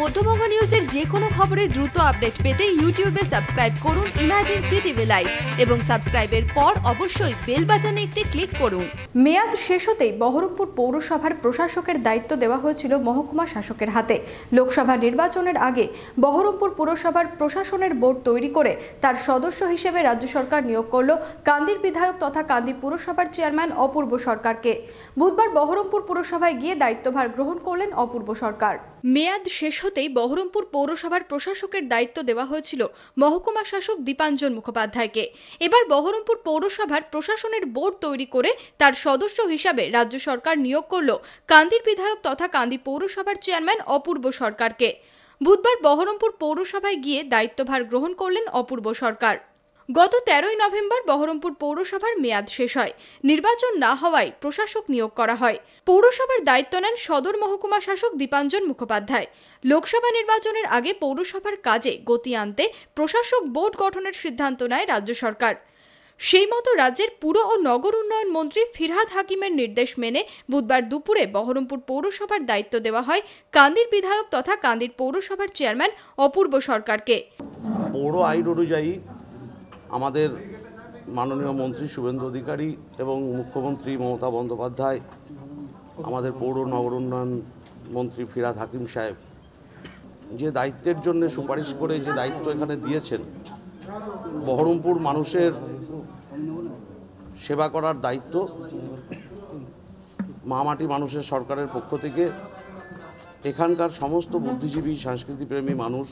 মধ্যবঙ্গ নিউজের যে কোনো খবরের দ্রুত আপডেট পেতে ইউটিউবে সাবস্ক্রাইব করুন ইমার্জেন্সি টিভি লাইভ এবং সাবস্ক্রাইবের পর অবশ্যই বেল বাটনে একটি ক্লিক করুন। মেয়াদ শেষ হতেই বহরমপুর পৌরসভার প্রশাসকের দায়িত্ব দেওয়া হয়েছিল মহকুমা শাসকের হাতে। লোকসভা নির্বাচনের আগে বহরমপুর পুরসভার প্রশাসনের বোর্ড তৈরি করে তার সদস্য হিসেবে রাজ্য সরকার নিয়োগ করল কান্দির বিধায়ক তথা কান্দি পুরসভার চেয়ারম্যান অপূর্ব সরকারকে। বুধবার বহরমপুর পুরসভায় গিয়ে দায়িত্বভার গ্রহণ করলেন অপূর্ব সরকার। মেয়াদ শেষ হতেই বহরমপুর পৌরসভার প্রশাসকের দায়িত্ব দেওয়া হয়েছিল মহকুমা শাসক দীপাঞ্জন মুখোপাধ্যায়কে। এবার বহরমপুর পৌরসভার প্রশাসনের বোর্ড তৈরি করে তার সদস্য হিসাবে রাজ্য সরকার নিয়োগ করল কান্দির বিধায়ক তথা কান্দি পৌরসভার চেয়ারম্যান অপূর্ব সরকারকে। বুধবার বহরমপুর পৌরসভায় গিয়ে দায়িত্বভার গ্রহণ করলেন অপূর্ব সরকার। গত তেরোই নভেম্বর বহরমপুর পৌরসভার মেয়াদ শেষ হয়। নির্বাচন না হওয়ায় প্রশাসক নিয়োগ করা হয়। পৌরসভার দায়িত্ব নেন সদর মহকুমা শাসক দীপাঞ্জন মুখোপাধ্যায়। লোকসভা নির্বাচনের আগে পৌরসভার কাজে গতি আনতে প্রশাসক বোর্ড গঠনের সিদ্ধান্ত নেয় রাজ্য সরকার। সেই মতো রাজ্যের পুর ও নগর উন্নয়ন মন্ত্রী ফিরহাদ হাকিমের নির্দেশ মেনে বুধবার দুপুরে বহরমপুর পৌরসভার দায়িত্ব দেওয়া হয় কান্দির বিধায়ক তথা কান্দির পৌরসভার চেয়ারম্যান অপূর্ব সরকারকে। পৌর আইন অনুযায়ী আমাদের মাননীয় মন্ত্রী শুভেন্দু অধিকারী এবং মুখ্যমন্ত্রী মমতা বন্দ্যোপাধ্যায়, আমাদের পৌর নগর উন্নয়ন মন্ত্রী ফিরাদ হাকিম সাহেব, যে দায়িত্বের জন্য সুপারিশ করে যে দায়িত্ব এখানে দিয়েছেন, বহরমপুর মানুষের সেবা করার দায়িত্ব মামাটি মানুষের সরকারের পক্ষ থেকে, এখানকার সমস্ত বুদ্ধিজীবী, সংস্কৃতিপ্রেমী মানুষ,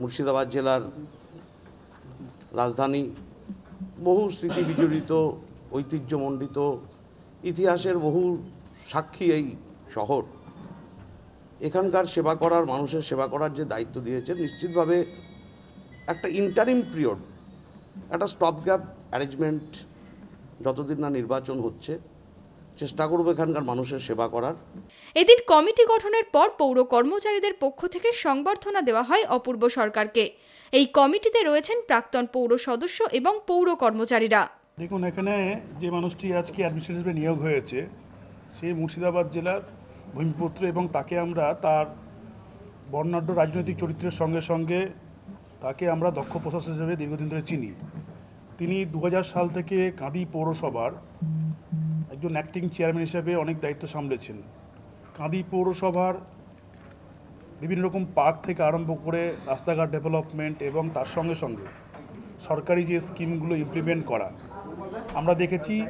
মুর্শিদাবাদ জেলার রাজধানী, বহু স্মৃতি বিজড়িত, ঐতিহ্যমণ্ডিত, ইতিহাসের বহু সাক্ষী এই শহর। এখানকার সেবা করার, মানুষের সেবা করার যে দায়িত্ব দিয়েছে, নিশ্চিতভাবে একটা ইন্টারিম পিরিয়ড একটা স্টপ গ্যাপ অ্যারেঞ্জমেন্ট যতদিন না নির্বাচন হচ্ছে, চেষ্টা করব এখানকার মানুষের সেবা করার। এদিন কমিটি গঠনের পর পৌর কর্মচারীদের পক্ষ থেকে সংবর্ধনা দেওয়া হয় অপূর্ব সরকারকে। এই কমিটিতে রয়েছেন প্রাক্তন পৌর সদস্য এবং পৌর কর্মচারীরা। দেখুন, এখানে যে মানুষটি আজকে অ্যাডমিনিস্ট্রেটিভ নিয়োগ হয়েছে, সে মুর্শিদাবাদ জেলার ভূমিপুত্র এবং তাকে আমরা তার বর্ণাঢ্য রাজনৈতিক চরিত্রের সঙ্গে সঙ্গে তাকে আমরা দক্ষ প্রশাসক হিসেবে দীর্ঘদিন ধরে চিনি। তিনি দু হাজার সাল থেকে কাঁদি পৌরসভার একজন অ্যাক্টিং চেয়ারম্যান হিসেবে অনেক দায়িত্ব সামলেছেন। কাঁদি পৌরসভার বিভিন্ন রকম পার্ক থেকে আরম্ভ করে রাস্তাঘাট ডেভেলপমেন্ট এবং তার সঙ্গে সঙ্গে সরকারি যে স্কিমগুলো ইমপ্লিমেন্ট করা, আমরা দেখেছি,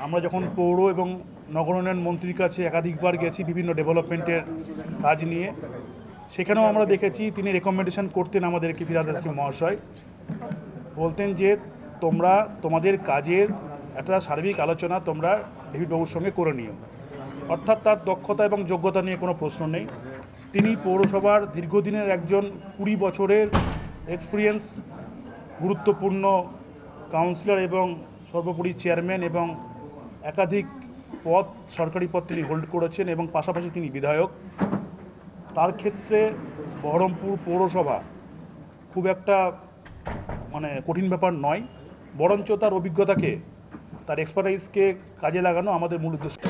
আমরা যখন পৌর এবং নগর উন্নয়ন মন্ত্রীর কাছে একাধিকবার গেছি বিভিন্ন ডেভেলপমেন্টের কাজ নিয়ে, সেখানেও আমরা দেখেছি তিনি রেকমেন্ডেশন করতেন আমাদেরকে ফিরাদ হাকিম মহাশয়। বলতেন যে, তোমরা, তোমাদের কাজের একটা সার্বিক আলোচনা তোমরা ডেভিড বাবুর সঙ্গে করে নিও। অর্থাৎ তার দক্ষতা এবং যোগ্যতা নিয়ে কোনো প্রশ্ন নেই। তিনি পৌরসভার দীর্ঘদিনের একজন কুড়ি বছরের এক্সপিরিয়েন্স গুরুত্বপূর্ণ কাউন্সিলর এবং সর্বোপরি চেয়ারম্যান এবং একাধিক পদ, সরকারি পদ তিনি হোল্ড করেছেন এবং পাশাপাশি তিনি বিধায়ক। তার ক্ষেত্রে বহরমপুর পৌরসভা খুব একটা মানে কঠিন ব্যাপার নয়, বরঞ্চ তার অভিজ্ঞতাকে, তার এক্সপার্টাইজকে কাজে লাগানো আমাদের মূল উদ্দেশ্য।